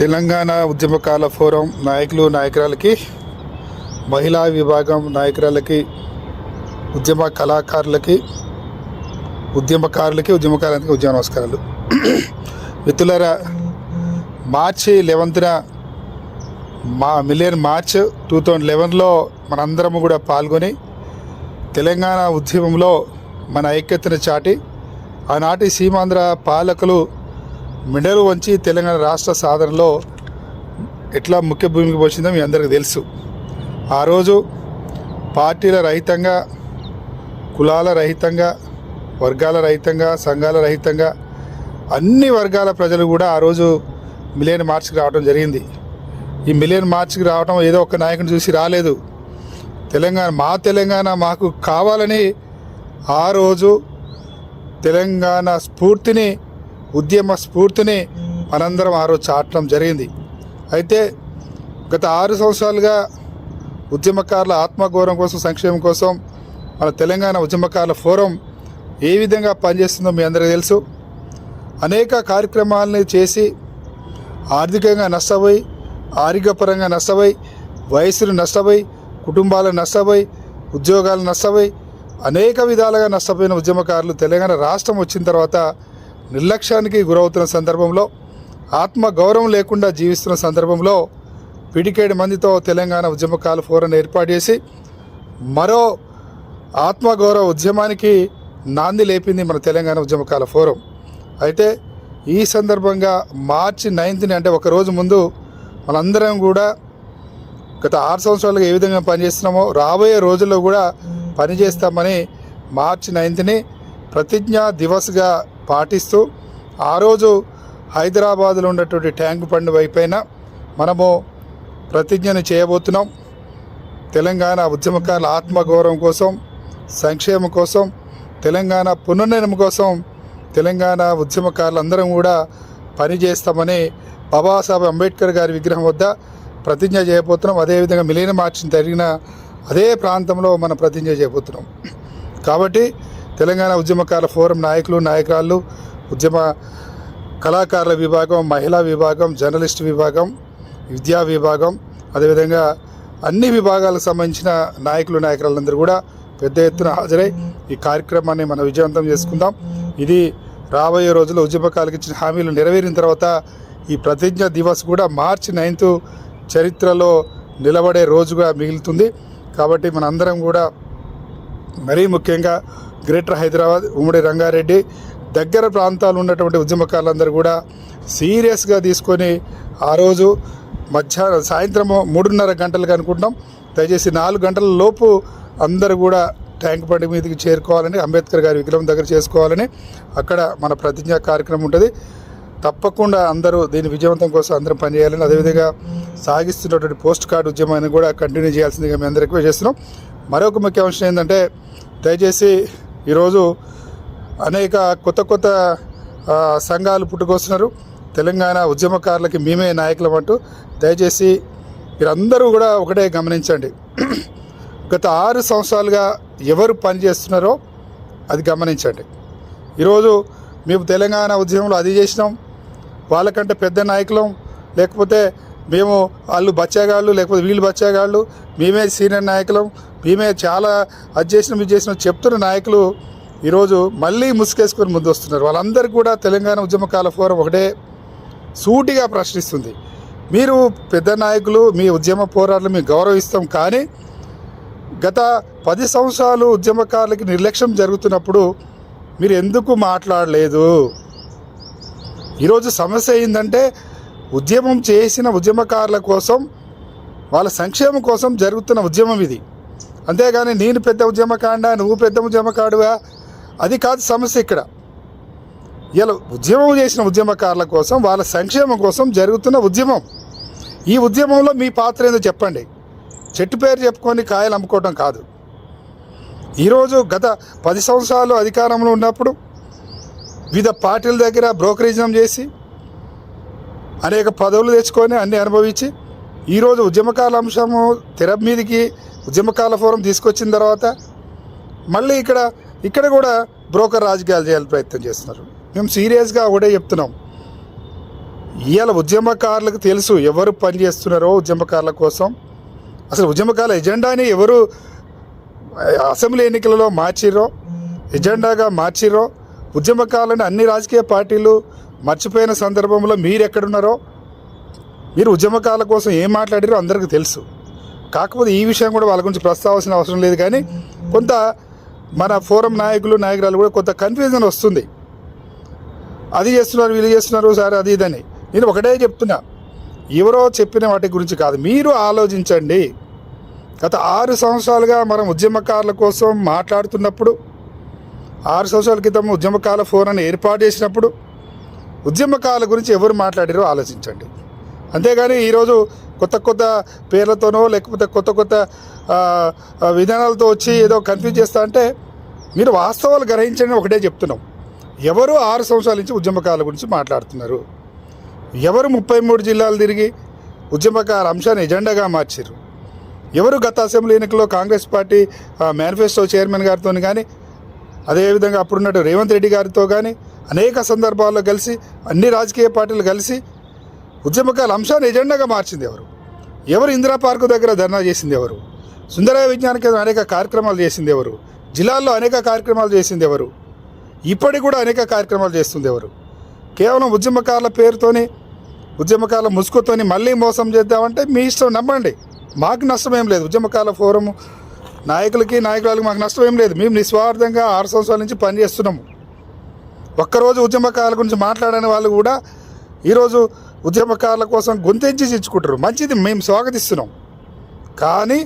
Telangana ఉద్యమకాల forum నాయకులు నాయకురాలకి మహిళా విభాగం నాయకురాలకి ఉద్యమ కళాకారులకి ఉద్యమకారులకి ఉద్యమకారులకి ఉద్యమ నమస్కారాలు. మిత్రులరా మార్చి లెవెన్త్న మా మిలియన్ మార్చ్ టూ థౌజండ్ లెవెన్లో మనందరము కూడా పాల్గొని తెలంగాణ ఉద్యమంలో మన ఐక్యతను చాటి ఆనాటి సీమాంధ్ర పాలకులు మిడలు వంచి తెలంగాణ రాష్ట్ర సాధనలో ఎట్లా ముఖ్య భూమికి పోసిందో మీ అందరికీ తెలుసు. ఆ రోజు పార్టీల రహితంగా కులాల రహితంగా వర్గాల రహితంగా సంఘాల రహితంగా అన్ని వర్గాల ప్రజలు కూడా ఆ రోజు మిలియన్ మార్చ్కి రావడం జరిగింది. ఈ మిలియన్ మార్చ్కి రావడం ఏదో ఒక నాయకుని చూసి రాలేదు. తెలంగాణ మా తెలంగాణ మాకు కావాలని ఆ రోజు తెలంగాణ స్ఫూర్తిని ఉద్యమ స్ఫూర్తిని మనందరం ఆ రోజు చాటడం జరిగింది. అయితే గత ఆరు సంవత్సరాలుగా ఉద్యమకారుల ఆత్మగౌరవం కోసం సంక్షేమం కోసం మన తెలంగాణ ఉద్యమకారుల ఫోరం ఏ విధంగా పనిచేస్తుందో మీ అందరికీ తెలుసు. అనేక కార్యక్రమాలని చేసి ఆర్థికంగా నష్టపోయి ఆరోగ్యపరంగా నష్టపోయి వయసును నష్టపోయి కుటుంబాలు నష్టపోయి ఉద్యోగాలు నష్టపోయి అనేక విధాలుగా నష్టపోయిన ఉద్యమకారులు తెలంగాణ రాష్ట్రం వచ్చిన తర్వాత నిర్లక్ష్యానికి గురవుతున్న సందర్భంలో ఆత్మ గౌరవం లేకుండా జీవిస్తున్న సందర్భంలో పిడికేడు మందితో తెలంగాణ ఉద్యమకాల ఫోరం ఏర్పాటు చేసి మరో ఆత్మగౌరవ ఉద్యమానికి నాంది లేపింది మన తెలంగాణ ఉద్యమకాల ఫోరం. అయితే ఈ సందర్భంగా మార్చి నైన్త్ని అంటే ఒక రోజు ముందు మనందరం కూడా గత ఆరు సంవత్సరాలుగా ఏ విధంగా పనిచేస్తున్నామో రాబోయే రోజుల్లో కూడా పనిచేస్తామని మార్చి నైన్త్ని ప్రతిజ్ఞా దివస్గా పాటిస్తూ ఆ రోజు హైదరాబాద్లో ఉన్నటువంటి ట్యాంక్ బండ్ వైపైన మనము ప్రతిజ్ఞను చేయబోతున్నాం. తెలంగాణ ఉద్యమకారుల ఆత్మగౌరవం కోసం సంక్షేమం కోసం తెలంగాణ పునర్నిర్మాణం కోసం తెలంగాణ ఉద్యమకారులందరం కూడా పనిచేస్తామని బాబాసాహెబ్ అంబేద్కర్ గారి విగ్రహం వద్ద ప్రతిజ్ఞ చేయబోతున్నాం. అదేవిధంగా మిలీన మార్చిన జరిగిన అదే ప్రాంతంలో మనం ప్రతిజ్ఞ చేయబోతున్నాం. కాబట్టి తెలంగాణ ఉద్యమకారుల ఫోరం నాయకులు నాయకురాళ్ళు ఉద్యమ కళాకారుల విభాగం మహిళా విభాగం జర్నలిస్ట్ విభాగం విద్యా విభాగం అదేవిధంగా అన్ని విభాగాలకు సంబంధించిన నాయకులు నాయకులందరూ కూడా పెద్ద ఎత్తున హాజరై ఈ కార్యక్రమాన్ని మనం విజయవంతం చేసుకుందాం. ఇది రాబోయే రోజుల్లో ఉద్యమకాలకు ఇచ్చిన హామీలు నెరవేరిన తర్వాత ఈ ప్రతిజ్ఞ దివస్ కూడా మార్చి నైన్త్ చరిత్రలో నిలబడే రోజుగా మిగులుతుంది. కాబట్టి మనందరం కూడా మరీ ముఖ్యంగా గ్రేటర్ హైదరాబాద్ ఉమ్మడి రంగారెడ్డి దగ్గర ప్రాంతాలు ఉన్నటువంటి ఉద్యమకారులందరూ కూడా సీరియస్గా తీసుకొని ఆ రోజు మధ్యాహ్నం సాయంత్రము మూడున్నర గంటలకు అనుకుంటాం దయచేసి నాలుగు గంటల లోపు అందరూ కూడా ట్యాంక్ బండి మీదకి చేరుకోవాలని అంబేద్కర్ గారి విగ్రహం దగ్గర చేసుకోవాలని అక్కడ మన ప్రతిజ్ఞా కార్యక్రమం ఉంటుంది. తప్పకుండా అందరూ దీని విజయవంతం కోసం అందరం పనిచేయాలని అదేవిధంగా సాగిస్తున్నటువంటి పోస్ట్ కార్డు ఉద్యమాన్ని కూడా కంటిన్యూ చేయాల్సిందిగా మేము అందరికీ రిక్వెస్ట్ చేస్తున్నాం. మరొక ముఖ్య అంశం ఏంటంటే దయచేసి ఈరోజు అనేక కొత్త కొత్త సంఘాలు పుట్టుకొస్తున్నారు. తెలంగాణ ఉద్యమకారులకి మేమే నాయకులం అంటూ దయచేసి మీరందరూ కూడా ఒకటే గమనించండి. గత ఆరు సంవత్సరాలుగా ఎవరు పనిచేస్తున్నారో అది గమనించండి. ఈరోజు మేము తెలంగాణ ఉద్యమంలో అది చేసినాం. వాళ్ళకంటే పెద్ద నాయకులం లేకపోతే మేము వాళ్ళు బచ్చేగాళ్ళు లేకపోతే వీళ్ళు బచ్చేగాళ్ళు మేమే సీనియర్ నాయకులం మేమే చాలా అది చేసిన ఇది చేసిన చెప్తున్న నాయకులు ఈరోజు మళ్ళీ ముసుకేసుకొని ముందు వస్తున్నారు వాళ్ళందరూ కూడా తెలంగాణ ఉద్యమకాల ఫోరం ఒకటే సూటిగా ప్రశ్నిస్తుంది. మీరు పెద్ద నాయకులు మీ ఉద్యమ పోరాటాలు మేము గౌరవిస్తాం కానీ గత పది సంవత్సరాలు ఉద్యమకారులకి నిర్లక్ష్యం జరుగుతున్నప్పుడు మీరు ఎందుకు మాట్లాడలేదు? ఈరోజు సమస్య ఏంటంటే ఉద్యమం చేసిన ఉద్యమకారుల కోసం వాళ్ళ సంక్షేమం కోసం జరుగుతున్న ఉద్యమం ఇది. అంతేగాని నేను పెద్ద ఉద్యమకాండ నువ్వు పెద్ద ఉద్యమకాడువా? అది కాదు సమస్య ఇక్కడ. ఇలా ఉద్యమం చేసిన ఉద్యమకారుల కోసం వాళ్ళ సంక్షేమం కోసం జరుగుతున్న ఉద్యమం. ఈ ఉద్యమంలో మీ పాత్ర ఏందో చెప్పండి. చెట్టు పేరు చెప్పుకొని కాయలు అమ్ముకోవడం కాదు. ఈరోజు గత పది సంవత్సరాలు అధికారంలో ఉన్నప్పుడు వివిధ పార్టీల దగ్గర బ్రోకరేజం చేసి అనేక పదవులు తెచ్చుకొని అన్ని అనుభవించి ఈరోజు ఉద్యమకాల అంశము తెర మీదకి ఉద్యమకాల ఫోరం తీసుకొచ్చిన తర్వాత మళ్ళీ ఇక్కడ ఇక్కడ కూడా బ్రోకర్ రాజకీయాలు చేయాలని ప్రయత్నం చేస్తున్నారు. మేము సీరియస్గా ఒకటే చెప్తున్నాం. ఇవాళ ఉద్యమకారులకు తెలుసు ఎవరు పనిచేస్తున్నారో ఉద్యమకారుల కోసం. అసలు ఉద్యమకారుల ఎజెండాని ఎవరు అసెంబ్లీ ఎన్నికలలో మార్చిరో ఎజెండాగా మార్చిరో ఉద్యమకారులను అన్ని రాజకీయ పార్టీలు మర్చిపోయిన సందర్భంలో మీరు ఎక్కడున్నారో మీరు ఉద్యమకారుల కోసం ఏం మాట్లాడారో అందరికీ తెలుసు. కాకపోతే ఈ విషయం కూడా వాళ్ళ గురించి ప్రస్తావాల్సిన అవసరం లేదు కానీ కొంత మన ఫోరం నాయకులు నాయకురాలు కూడా కొంత కన్ఫ్యూజన్ వస్తుంది. అది చేస్తున్నారు వీళ్ళు చేస్తున్నారు సార్ అది ఇదని నేను ఒకటే చెప్తున్నా. ఎవరో చెప్పిన వాటి గురించి కాదు. మీరు ఆలోచించండి. గత ఆరు సంవత్సరాలుగా మనం ఉద్యమకారుల కోసం మాట్లాడుతున్నప్పుడు ఆరు సంవత్సరాల క్రితం ఉద్యమకాల ఫోన్ అని ఏర్పాటు చేసినప్పుడు ఉద్యమకాల గురించి ఎవరు మాట్లాడారో ఆలోచించండి. అంతేగాని ఈరోజు కొత్త కొత్త పేర్లతోనో లేకపోతే కొత్త కొత్త విధానాలతో వచ్చి ఏదో కన్ఫ్యూజ్ చేస్తా అంటే మీరు వాస్తవాలు గ్రహించండి ఒకటే చెప్తున్నాం. ఎవరు ఆరు సంవత్సరాల నుంచి ఉద్యమకాల గురించి మాట్లాడుతున్నారు? ఎవరు ముప్పై మూడు జిల్లాలు తిరిగి ఉద్యమకాల అంశాన్ని ఎజెండాగా మార్చారు? ఎవరు గత అసెంబ్లీ ఎన్నికల్లో కాంగ్రెస్ పార్టీ మేనిఫెస్టో చైర్మన్ గారితో కానీ అదేవిధంగా అప్పుడున్నట్టు రేవంత్ రెడ్డి గారితో కానీ అనేక సందర్భాల్లో కలిసి అన్ని రాజకీయ పార్టీలు కలిసి ఉద్యమకాల అంశాన్ని ఎజెండాగా మార్చింది ఎవరు? ఎవరు ఇందిరా పార్కు దగ్గర ధర్నా చేసింది ఎవరు? సుందరయ విజ్ఞాన కేంద్రం అనేక కార్యక్రమాలు చేసింది ఎవరు? జిల్లాల్లో అనేక కార్యక్రమాలు చేసింది ఎవరు? ఇప్పటికి కూడా అనేక కార్యక్రమాలు చేస్తుంది ఎవరు? కేవలం ఉద్యమకారుల పేరుతోని ఉద్యమకాల ముసుగుతోని మళ్ళీ మోసం చేద్దామంటే మీ ఇష్టం నమ్మండి. మాకు నష్టం ఏం లేదు. ఉద్యమకాల ఫోరము నాయకులకి నాయకురాలకి మాకు నష్టం ఏం లేదు. మేము నిస్వార్థంగా ఆరు సంవత్సరాల నుంచి పనిచేస్తున్నాము. ఒక్కరోజు ఉద్యమకారుల గురించి మాట్లాడని వాళ్ళు కూడా ఈరోజు ఉద్యమకారుల కోసం గొంతెంచి ఇచ్చుకుంటారు మంచిది మేము స్వాగతిస్తున్నాం. కానీ